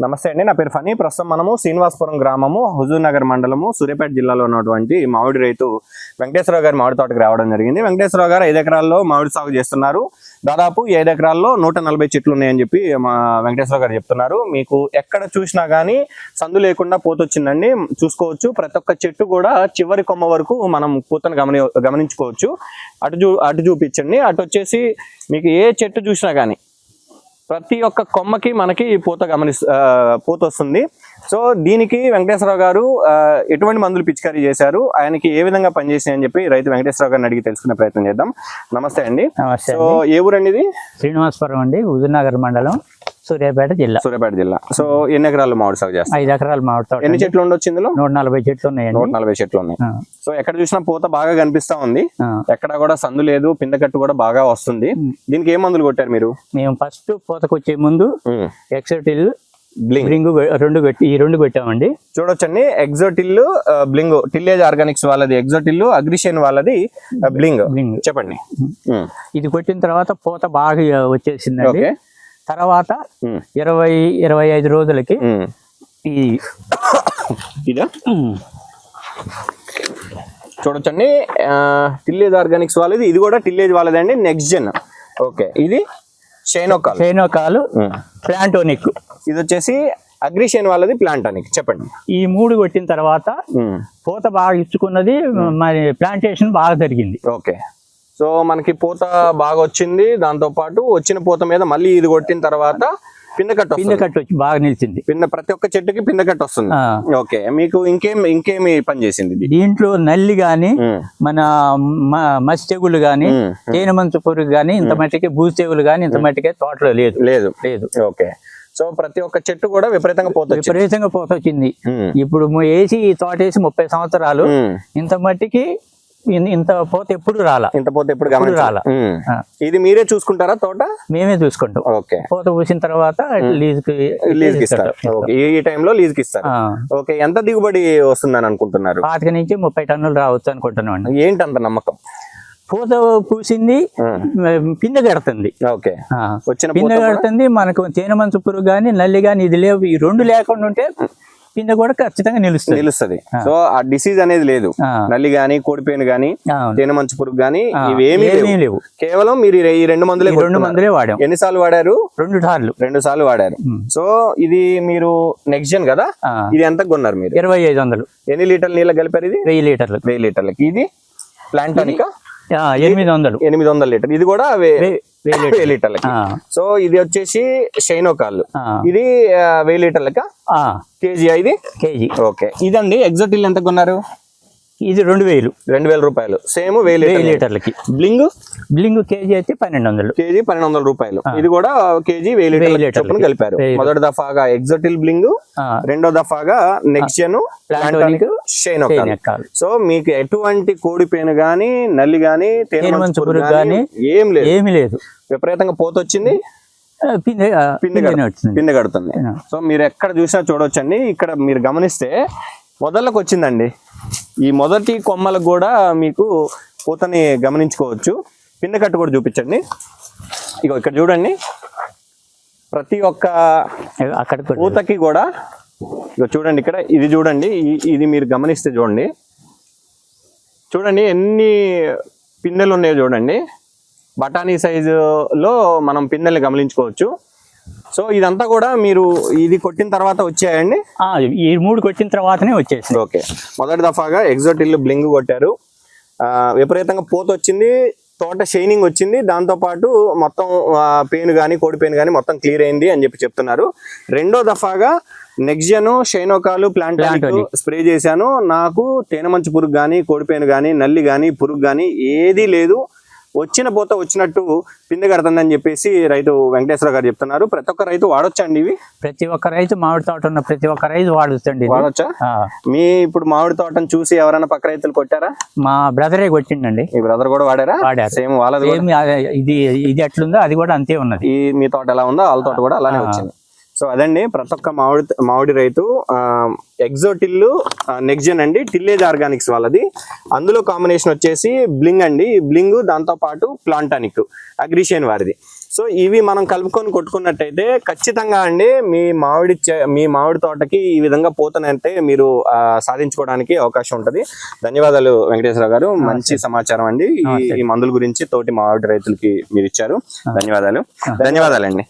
నమస్తే అండి నా పేరు ఫనీ ప్రస్తుతం మనము శ్రీనివాసపురం గ్రామము హుజూర్ నగర్ మండలము సూర్యాపేట జిల్లాలో ఉన్నటువంటి మామిడి రైతు వెంకటేశ్వరరావు గారి మామిడి తోటకు రావడం జరిగింది. వెంకటేశ్వరరావు గారు ఐదు ఎకరాల్లో మామిడి సాగు చేస్తున్నారు. దాదాపు ఏడు ఐదు ఎకరాల్లో నూట నలభై చెట్లు ఉన్నాయని చెప్పి మా వెంకటేశ్వరరావు గారు చెప్తున్నారు. మీకు ఎక్కడ చూసినా కానీ సందు లేకుండా పోతొచ్చిందండి. చూసుకోవచ్చు. ప్రతి ఒక్క చెట్టు కూడా చివరి కొమ్మ వరకు మనం పూతను గమని గమనించుకోవచ్చు. అటు చూ అటు చూపించండి. అటు వచ్చేసి మీకు ఏ చెట్టు చూసినా కానీ ప్రతి ఒక్క కొమ్మకి మనకి పూత గమని పూత వస్తుంది. సో దీనికి వెంకటేశ్వరరావు గారు ఎటువంటి మందులు పిచికారీ చేశారు? ఆయనకి ఏ విధంగా పనిచేసాయి అని చెప్పి రైతు వెంకటేశ్వరరావు గారిని అడిగి తెలుసుకునే ప్రయత్నం చేద్దాం. నమస్తే అండి. నమస్తే సో ఏ ఊరండి ఇది? శ్రీనివాసపురం అండి హుజూర్నగర్ మండలం. సూర్యాపేట జిల్లా. సూర్యాపేట జిల్లా. సో ఎన్ని ఎకరాలు మామిడి సాగు చేస్తారు? ఐదు ఎకరాల మామిడి తోట ఎన్ని చెట్లు ఉండొచ్చు ఇందులో? నూట నలభై చెట్లు ఉన్నాయండి. నూట నలభై చెట్లు ఉన్నాయి. సో ఎక్కడ చూసినా పూత బాగా కనిపిస్తా ఉంది. ఎక్కడ కూడా సందు లేదు పిందకట్టు కూడా బాగా వస్తుంది. దీనికి ఏ మందులు కొట్టారు మీరు? మేము ఫస్ట్ పూతకొచ్చే ముందు ఎక్సటిల్ బ్లింగ్. రెండు కొట్టి ఈ రెండు కొట్టామండి చూడొచ్చండి. ఎగ్జోటిల్ బ్లింగ్. టిల్లేజ్ ఆర్గానిక్స్ వాళ్ళది ఎగ్జోటిల్ అగ్రిషన్ వాళ్ళది బ్లింగ్. బ్లింగ్. చెప్పండి. ఇది కొట్టిన తర్వాత పూత బాగా వచ్చేసిందండి. తర్వాత ఇరవై ఇరవై ఐదు రోజులకి. ఈ ఇదా? చూడొచ్చండి. టిల్లేజ్ ఆర్గానిక్స్ వాళ్ళది. ఇది కూడా టిల్లేజ్ వాళ్ళది అండి నెక్స్ట్ జెన్ ఓకే ఇది షైనోకాల్ ఫెనోకాలు ప్లాంటోనిక్ ఇది వచ్చేసి అగ్రిషన్ వాళ్ళది ప్లాంటానిక్ చెప్పండి. ఈ మూడు కొట్టిన తర్వాత పూత బాగా ఇచ్చుకున్నది మరి ప్లాంటేషన్ బాగా జరిగింది. ఓకే సో మనకి పూత బాగా వచ్చింది దాంతో పాటు వచ్చిన పూత మీద మళ్ళీ ఇది కొట్టిన తర్వాత పిందకట్టు పిందె వస్తుంది. కట్టు వచ్చి బాగా నిలిచింది. పిన్న ప్రతి ఒక్క చెట్టుకి పిందకట్టు వస్తుంది. ఓకే మీకు ఇంకేం ఇంకేమి పని చేసింది దీంట్లో నల్లి గాని మన మసి తెగులు గాని తేనె మంచు పురుగు గాని ఇంత మట్టికి బూజు తెగులు గాని ఇంత మట్టికి తోటలో లేదు. లేదు. లేదు. ఓకే. సో ప్రతి ఒక్క చెట్టు కూడా విపరీతంగా పోతుంది విపరీతంగా పోత వచ్చింది. ఇప్పుడు వేసి ఈ తోట వేసి ముప్పై సంవత్సరాలు ఇంత మట్టికి ఇంత పోత ఎప్పుడు రాలా. ఇంత పోతే ఎప్పుడు రాలా. ఇది మీరే చూసుకుంటారా తోట? మేమే చూసుకుంటాం. ఓకే. పోత పూసిన తర్వాత లీజ్కి ఇస్తారు. ఓకే. ఈ టైంలో లీజ్కి ఇస్తారు ఓకే. ఎంత దిగుబడి వస్తుందని అనుకుంటున్నారు? పాతిక నుంచి ముప్పై టన్నులు రావచ్చు అనుకుంటున్నాం అండి. ఏంటి అంత నమ్మకం? పూత పూసింది పిందె కడుతుంది ఓకే. వచ్చిన పిందె కడుతుంది మనకు తేనె మంచు పురుగు కానీ నల్లి కానీ ఇది లేవు. ఈ రెండు లేకుండా ఉంటే పిందె కూడా ఖచ్చితంగా నిలుస్తుంది. నిలుస్తుంది. సో ఆ డిసీజ్ అనేది లేదు. నల్లి గాని కోడిపేను గాని. తేనె మంచు పురుగు గాని ఇవేమీ లేవు. కేవలం మీరు ఈ రెండు మందులే రెండు. మందులే వాడాం. ఎన్నిసార్లు వాడారు? రెండు సార్లు. రెండు సార్లు వాడారు. సో ఇది మీరు నెక్స్ట్ జన్ కదా? ఇది ఎంత కొన్నారు మీరు? ఇరవై ఐదు వందలు. ఎన్ని లీటర్ల నీళ్ళ కలిపారు ఇది? వెయ్యి లీటర్లు. వెయ్యి లీటర్లకి. ఇది? ప్లాంటానికా ఎనిమిది వందలు. ఎనిమిది వందల లీటర్. ఇది కూడా వెయ్యి లీటర్లు లీటర్లకి. సో ఇది వచ్చేసి షైనోకాల్ ఆ, ఇది వెయ్యి లీటర్లక? కేజీ ఇది? కేజీ. ఓకే. ఇదండి ఎగ్జాటిల్ ఎంత కొన్నారు? ఇది రెండు వేలు. రెండు వేల రూపాయలు. సేమ్ వెయ్యి లీటర్ లీటర్లకి. బ్లింగ్? బిల్లింగ్ కేజీ అయితే పన్నెండు వందలు కేజీ పన్నెండు వందల రూపాయలు ఇది కూడా కేజీ వెయ్యి. చొప్పున కలిపారు. మొదటి దఫాగా ఎగ్జాటిల్ బ్లింగ్ రెండో దఫాగా నెక్స్ట్ ప్లాంటోనిక్ తేనె ఎక్కాలి. సో మీకు ఎటువంటి కోడి పేను గాని నల్లి గాని తేనె గాని ఏం లేదు. ఏమీ లేదు. విపరీతంగా పోతొచ్చింది. పిండి కడుతుంది. సో మీరు ఎక్కడ చూసినా చూడొచ్చండి. ఇక్కడ మీరు గమనిస్తే మొదళ్ళకి వచ్చిందండి ఈ మొదటి కొమ్మలకు కూడా మీకు పూతని గమనించుకోవచ్చు. పిండి కట్టు కూడా చూపించండి. ఇగో ఇక్కడ చూడండి. ప్రతి ఒక్క అక్కడ కూడా పూతకి కూడా ఇగో చూడండి ఇక్కడ. ఇది చూడండి. ఇది మీరు గమనిస్తే చూడండి. చూడండి ఎన్ని పిందెలు ఉన్నాయో చూడండి. బఠానీ సైజులో మనం పిందెల్ని గమనించుకోవచ్చు. సో ఇదంతా కూడా మీరు ఇది కొట్టిన తర్వాత వచ్చాయండి? ఈ మూడు కొట్టిన తర్వాతనే వచ్చేసింది. ఓకే. మొదటి దఫాగా ఎగ్జోటిల్ బ్లింగ్ కొట్టారు. ఆ, విపరీతంగా పోత వచ్చింది తోట షైనింగ్ వచ్చింది. దాంతోపాటు మొత్తం పెయిన్ కానీ కోడి పెయిన్ కానీ మొత్తం క్లియర్ అయింది అని చెప్పి చెప్తున్నారు. రెండో దఫాగా నెక్జను షైనోకాలు ప్లాంట్. స్ప్రే చేశాను. నాకు తేనె మంచు పురుగు కానీ కోడిపేను కానీ నల్లి కానీ పురుగు కానీ ఏదీ లేదు. వచ్చిన పోత వచ్చినట్టు పిండి కడుతుందని చెప్పేసి రైతు వెంకటేశ్వర గారు చెప్తున్నారు. ప్రతి ఒక్క రైతు వాడొచ్చండి ఇవి? ప్రతి ఒక్క రైతు మామిడి తోట ఉన్న ప్రతి ఒక్క రైతు ఇది. వాడొచ్చా? మీ ఇప్పుడు మామిడి తోటను చూసి ఎవరైనా పక్క రైతులు కొట్టారా? మా బ్రదరే కొట్టిండండి. మీ బ్రదర్ కూడా వాడారా? వాడారు. సేమ్ వాళ్ళది ఇది ఇది ఎట్లుందో అది కూడా అంతే ఉన్నది. ఈ మీ తోట ఎలా ఉందో వాళ్ళ తోట కూడా అలానే వచ్చింది. సో అదండి ప్రతి ఒక్క మామిడి మామిడి రైతు ఎగ్జోటిల్లు నెక్జన్ అండి టిల్లేజ్ ఆర్గానిక్స్ వాళ్ళది. అందులో కాంబినేషన్ వచ్చేసి బ్లింగ్ అండి. బ్లింగ్ దాంతో పాటు ప్లాంటానిక్ అగ్రిషియన్ వారిది. సో ఇవి మనం కలుపుకొని కొట్టుకున్నట్టయితే ఖచ్చితంగా అండి మీ మామిడి మీ మామిడి తోటకి ఈ విధంగా పోతనంటే మీరు సాధించుకోవడానికి అవకాశం ఉంటది. ధన్యవాదాలు వెంకటేశ్వర గారు. మంచి సమాచారం అండి. ఈ- ఈ మందుల గురించి తోటి మామిడి రైతులకి మీరు ఇచ్చారు. ధన్యవాదాలు. ధన్యవాదాలండి.